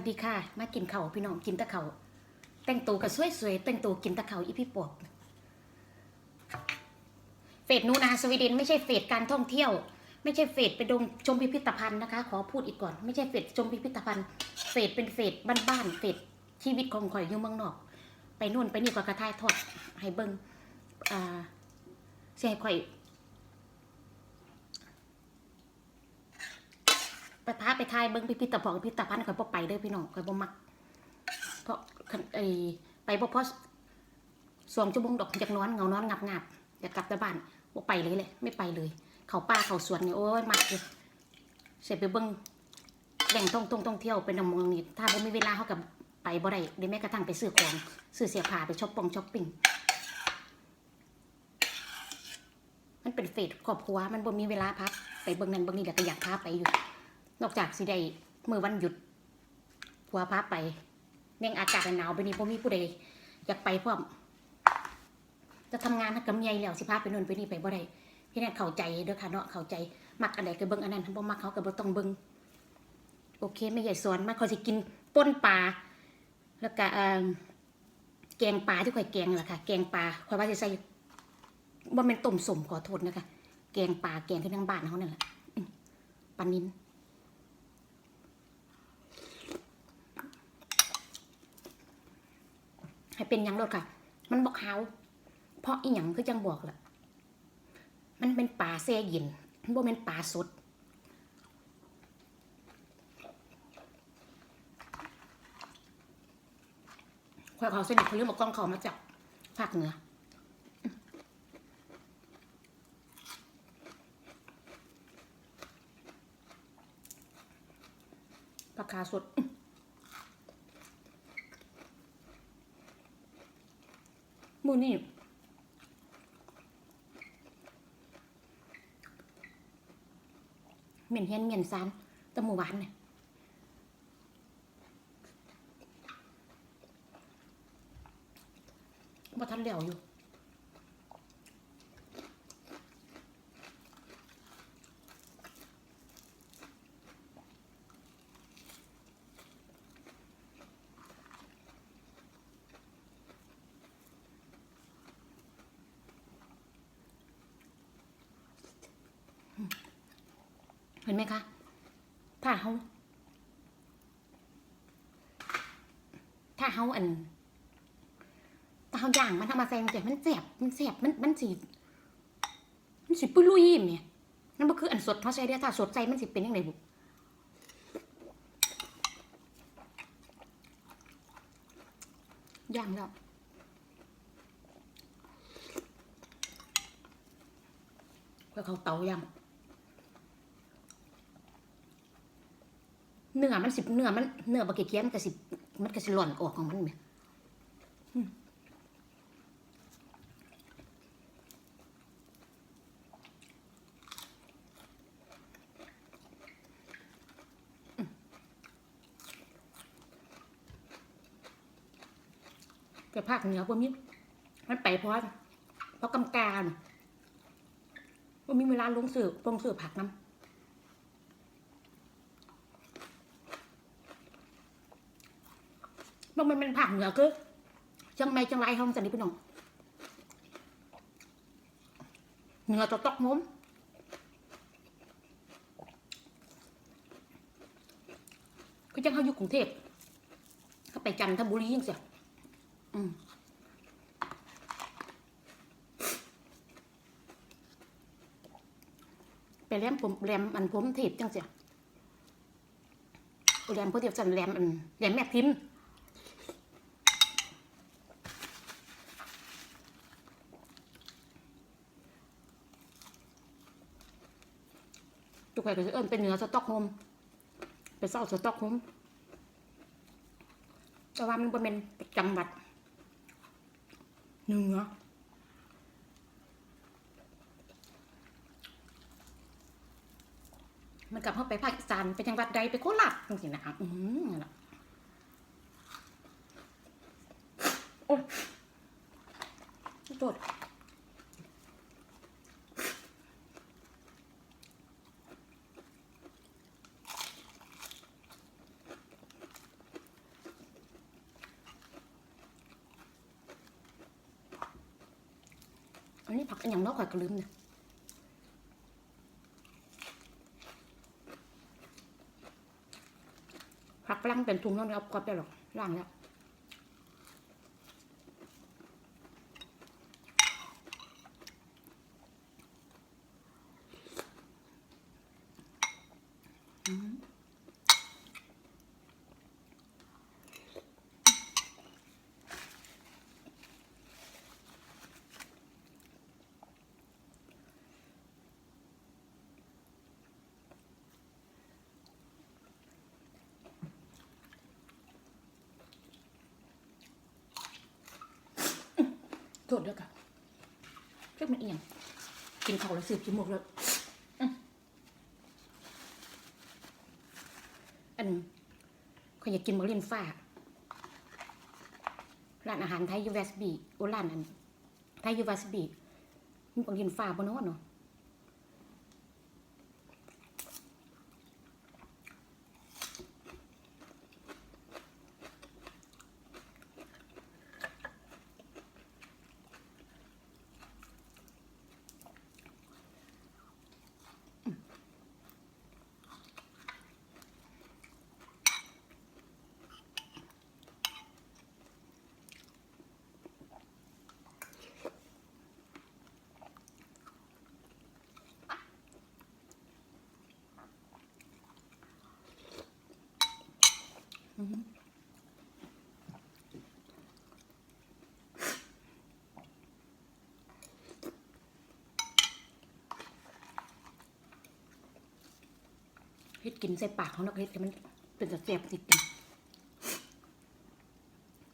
วัสดีค่ะ มากินข้าวพี่น้องกินตะเขาวแต่งตัวก็สวยๆแต่งตัวกินตะเขาอีพี่ปอบเฟดนูนาสวีเดนไม่ใช่เฟดการท่องเที่ยว ไม่ใช่เฟดไปดงชมพิพิธภัณฑ์นะคะ ขอพูดอีกก่อน ไม่ใช่เฟดชมพิพิธภัณฑ์ เฟดเป็นเฟดบ้านๆเฟดชีวิตของข่อยอยู่เมืองนอก ไปนู่นไปนี่ก็กระทายทอดให้เบิ้งอ่าเสียให้ข่อย ไป พาไปทายเบิ้งพิพิธภัณฑ์พิพิธภัณฑ์ข่อยบ่ไปเด้อพี่น้องข่อยบ่มัก เพราะไอไปบ่เพราะสวงชั่วโมงดอกอยากนอนเงานอนงับงับอยากกลับไปบ้านบ่ไปเลยเลยไม่ไปเลย เขาป่าเขาสวนนี่โอ้ยมักเลยเสร็จไปเบิ้งแหล่งท่องท่องท่องเที่ยวเป็นนำมองนี่ถ้าบ่มีเวลาเขากับไปบ่ได้เดี๋ยวแม้กระทั่งไปซื้อของซื้อเสียผ้าไปช้อปปองช้อปปิ้งมันเป็นเฟสครอบครัวมันบ่มีเวลาพักไปเบิ่งนั้นเบิ่งนี่แล้วก็อยากพาไปอยู่ นอกจากสิได้มือวันหยุดผัวพาไปแม่งอากาศหนาวไปนี่พ่มีผู้ใดอยากไปพร้อมจะทำงานกับเมียแล้วสิพาไปนู่นไปนี่ไปบ่ได้พี่แน่เข้าใจเด้อค่ะเนาะเข้าใจมักอันใดก็เบิ่งอันนั้นบ่มักเขาก็บ่ต้องเบิ่งโอเคไม่ใหญ่สอนมาเขาสิกินป่นปลาแล้วก็เออแกงปลาที่ข่อยแกงนั่นล่ะค่ะ แกงปลาข่อยว่าสิใส่บ่แม่นต้มสมขอโทษนะคะแกงปลาแกงที่ทางบ้านเขานั่นแหละปลานิน ให้เป็นยังรถค่ะ มันบอกเขาเพราะอีหยังคือจังบอกล่ะ มันเป็นป่าแซ่เย็นมันบ่เป็นป่าสดข่อยเขาสนิทเขาเรื่องบอกกล้องเขามาจากภาคเหนือปลาคาสด มือนี่เหม็นเฮียนเหม็นซานตะหมูหวานเนี่ยบ่ทันเหลวอยู่ ไหมคะถ้าเขาถ้าเขาอันถ้าเขาย่างมันทำมาแซงเจ็บมันแสบมันแสบมันมันสีมันสีปุยลุยเนี่ยนั่นก็คืออันสดเขาใช้ได้ถ้าสดใจมันสิเป็นยังไงบุย่างแล้วเพื่อเขาเตาย่าง เนื้อมันสิเนื้อมันเนื้อบะเกียเทียมันก็สิมันก็สิหล่อนออกของมันไหมอืมอืมแต่ภาคเหนือพวกนี้มันไปเพราะเพราะกำการว่ามีเวลาลงสื่อลงสื่อผักน้ำ มันมันเป็นผักเหนือคือจังไม่จังไรห้องจันนี่พี่น้องเหนือตะตอกม้มก็จังเขาอยู่กรุงเทพเขาไปจันทบุรียังเสียอืมไปแรมผมแรมอันผมเทพจังเสียแรมพวกเดียวจันแรมอันแรมแม่พิมพ์ ทุกคนก็จะเอิ้นเป็นเหนือสต็อกโฮมเป็นเศร้าสต็อกโฮมแต่ว่ามันเป็นจังหวัดเหนือมันกลับเข้าไปภาคอีสานไปจังหวัดใดไปโคราชจริงๆนะอืมนั่นแหละ อันนี้ผักอันอย่างนอกข่อยก็ลืมเนี่ยผักฝรั่งเป็นถุงน้องเอากรอบไปหรอกล่างแล้ว โทษด้วยค่ะเรียกมันเอียงกินข้าวแล้วสืบจมูกแล้วอันเขาอยากกินมะเร็งฝ้าร้านอาหารไทยยูเวสบีโอร้านอันไทยยูเวสบีมีมะเร็งฝ้าบนน้นเนาะ เฮ็ดกินใส่ปากของนักเฮ็ดมันเป็นตะเสียบติดกัน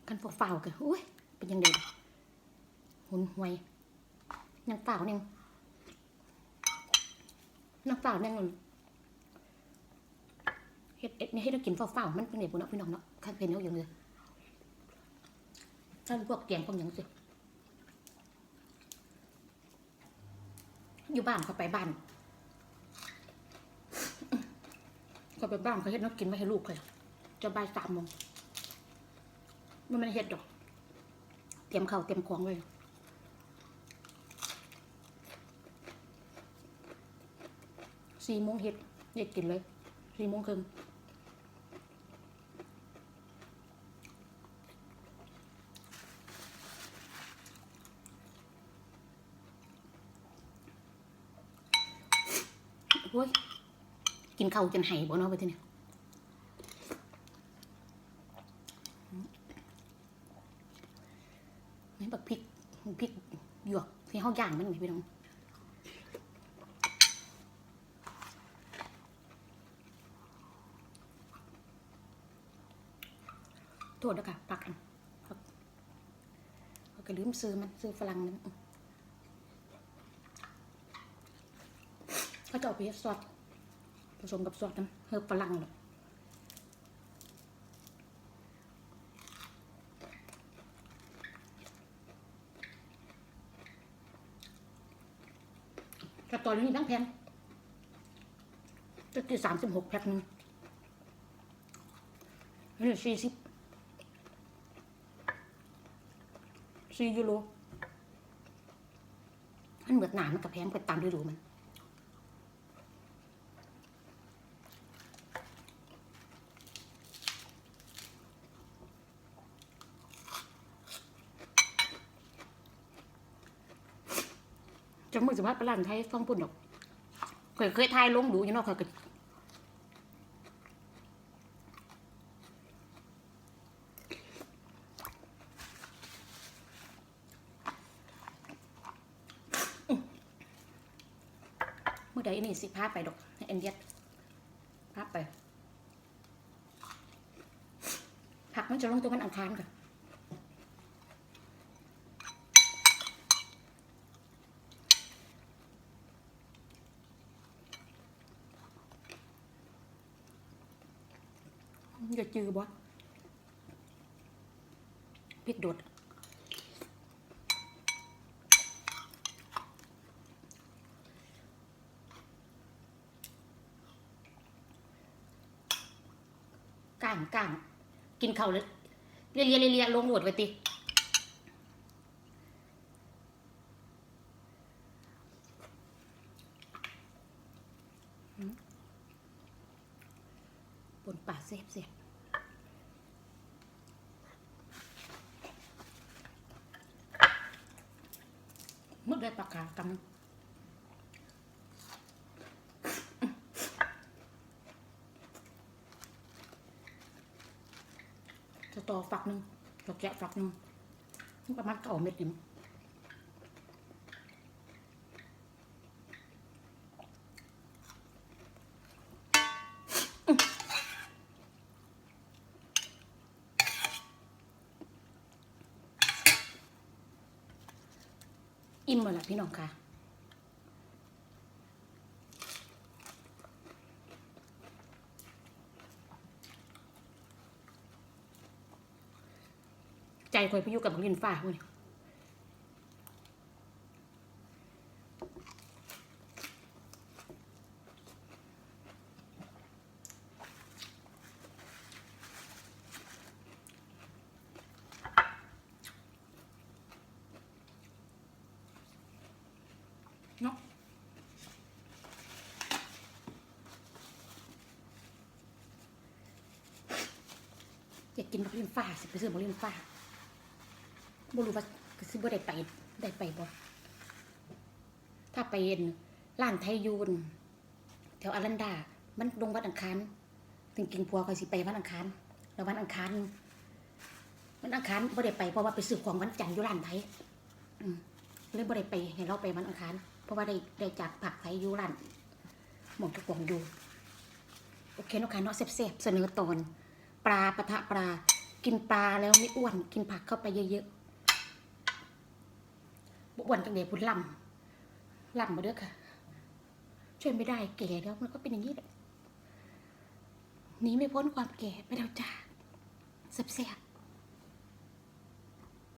กันพวกฝ้าวกันอุ้ยเป็นยังไงหุนหวยนางเปล่าเนี่ยนางเปล่าเนี่ยเฮ็ดเอ็ดนี่ให้เรากินเฝ้าวๆมันเป็นไงบุญเนาะพี่น้องเนาะข้างเป็นเนาอย่างเลยถ้าพวกแกงพวกหยังสิอยู่บ้านเขาไปบ้าน ก็ไปบ้านเขาเฮ็ดนักกินไว้ให้ลูกเลยจะบ่ายสามโมงมันไม่เฮ็ดดอก เตรียมข้าวเตรียมของไว้สี่โมงเฮ็ดเฮ็ดกินเลยสี่โมงครึ่งโอ้ย กินข้าวจนไหายบ่เนาะไปทีเนี่ยนี่บักพริกพริกหยวกที่เขาย่างมันไหมพี่น้องโทษนะคะปักอันปักเขาก็ลืมซื้อมันซื้อฝรั่งมันเขาจะเอาไปเฮ็ดซอส สมกับซอสน้ำเฮิร์บฝรั่งหรอกแต่ตอนนี้ทั้งแพงจะกี่สามสิบหกแพ็คนึงนี่สี่สิบสี่ยูโรมันเหมือนหนามันกับแพงไปตามฤดูมัน จังมือสภาพประหลานไทยฟังปุ่นดอกเคยเคยทายลงดูอยู่เนาะเคยก็เมื่อใดนี่สิพาไปดอกให้เอ็นเดียดพาไปผักมันจะลงตัวมันอังคารค่ะ อย่าจือบ่พริกโดดก้างก้างกินเข่าเลยเลียเลียเลียลงโหลดไว้ติ มึกได้ปากกากำนึงจะ ต่อฝักหนึ่งจะแกะฝักหนึ่งประมาณเก้าเม็ดนี่งอิ่มหมดละพี่น้องค่ะ ใจคอยไปอยู่กับบังลินฟ้าเว้ยเนาะอยากกินบักลินฟ้าสิไปซื้อบักลินฟ้า บ่รู้ว่าสิบ่ได้ไปได้ไปบ่ถ้าไปเห็นร้านไทยยูนแถวอารันดา มันลงวันอังคารถึงกิงพัวก็สิไปวันอังคารแล้ววันอังคารวันอังคารบ่ได้ไปเพราะว่าไปซื้อของวันจันทร์อยู่ร้านไทยอืมเลยบ่ได้ไปให้เราไปวันอังคารเพราะว่าได้ได้จากผักไทยยู่ร้านหม่องตะกวงอยู่โอเคนะคะเนาะแซ่บๆเสนอตอน ปลาปะทะปลา กินปลาแล้วไม่อ้วน กินผักเข้าไปเยอะๆ บอ้วนจังเดพุ่นลำลำมาเด้อค่ะ ช่วยไม่ได้แก่แล้วมันก็เป็นอย่างนี้แหละหนีไม่พ้นความแก่ไปแล้วจ้าแซ่บ